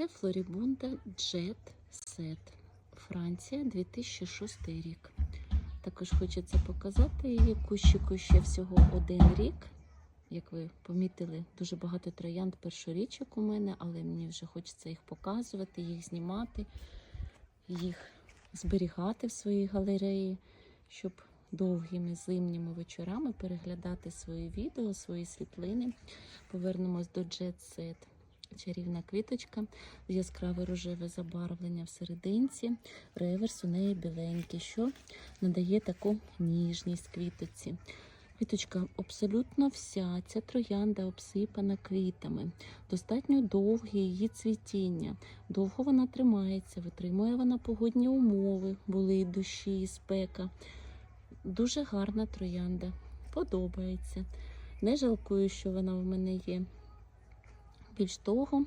Це Флорібунда Джет Сет. Франція, 2006 рік. Також хочеться показати її кущику ще всього один рік. Як ви помітили, дуже багато троянд першорічок у мене, але мені вже хочеться їх показувати, їх знімати, їх зберігати в своїй галереї, щоб довгими зимніми вечорами переглядати свої відео, свої світлини. Повернемось до Jet Set. Чарівна квіточка, яскраве рожеве забарвлення в серединці, реверс у неї біленький, що надає таку ніжність квіточці. Квіточка абсолютно вся, ця троянда обсипана квітами. Достатньо довге її цвітіння. Довго вона тримається, витримує вона погодні умови, були і дощі, і спека. Дуже гарна троянда. Подобається. Не жалкую, що вона в мене є. Більш того,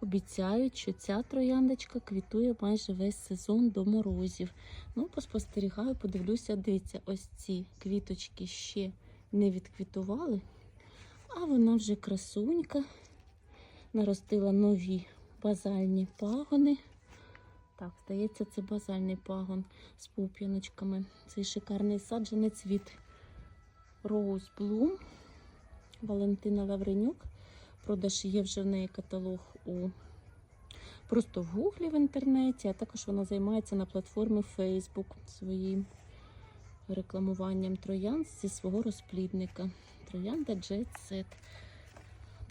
обіцяють, що ця трояндочка квітує майже весь сезон до морозів. Ну, поспостерігаю, подивлюся, дивіться, ось ці квіточки ще не відквітували, а вона вже красунька, наростила нові базальні пагони. Так, здається, це базальний пагон з пуп'яночками. Цей шикарний саджанець від Rose Bloom Валентина Лавренюк. Продаж є вже в неї каталог у просто в гуглі в інтернеті, а також вона займається на платформі Facebook своїм рекламуванням троянд зі свого розплідника. Троянда Jet Set.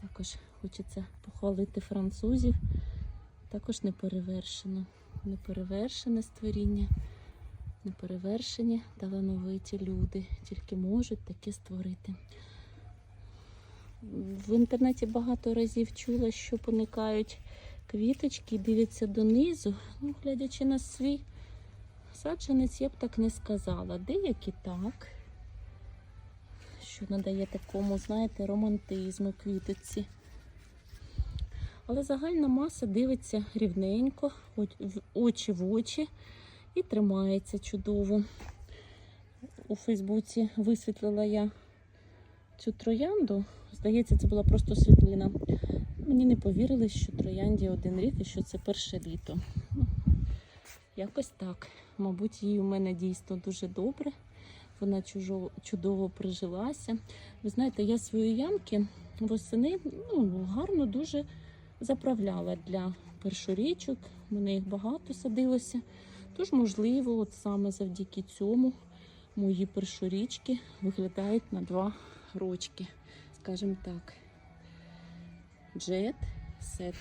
Також хочеться похвалити французів. Також неперевершено. Неперевершене створіння, неперевершені талановиті люди. Тільки можуть таке створити. В інтернеті багато разів чула, що поникають квіточки і дивляться донизу. Ну, глядячи на свій саджанець, я б так не сказала. Деякі так, що надає такому, знаєте, романтизму квіточці. Але загальна маса дивиться рівненько, очі в очі і тримається чудово. У Фейсбуці висвітлила я цю троянду. Здається, це була просто світлина. Мені не повірили, що троянді один рік і що це перше літо. Ну, якось так. Мабуть, їй у мене дійсно дуже добре. Вона чужо, чудово прижилася. Ви знаєте, я свої ямки восени ну, гарно дуже заправляла для першорічок. У мене їх багато садилося. Тож, можливо, от саме завдяки цьому мої першорічки виглядають на два рочки, скажімо так. Джет, сет.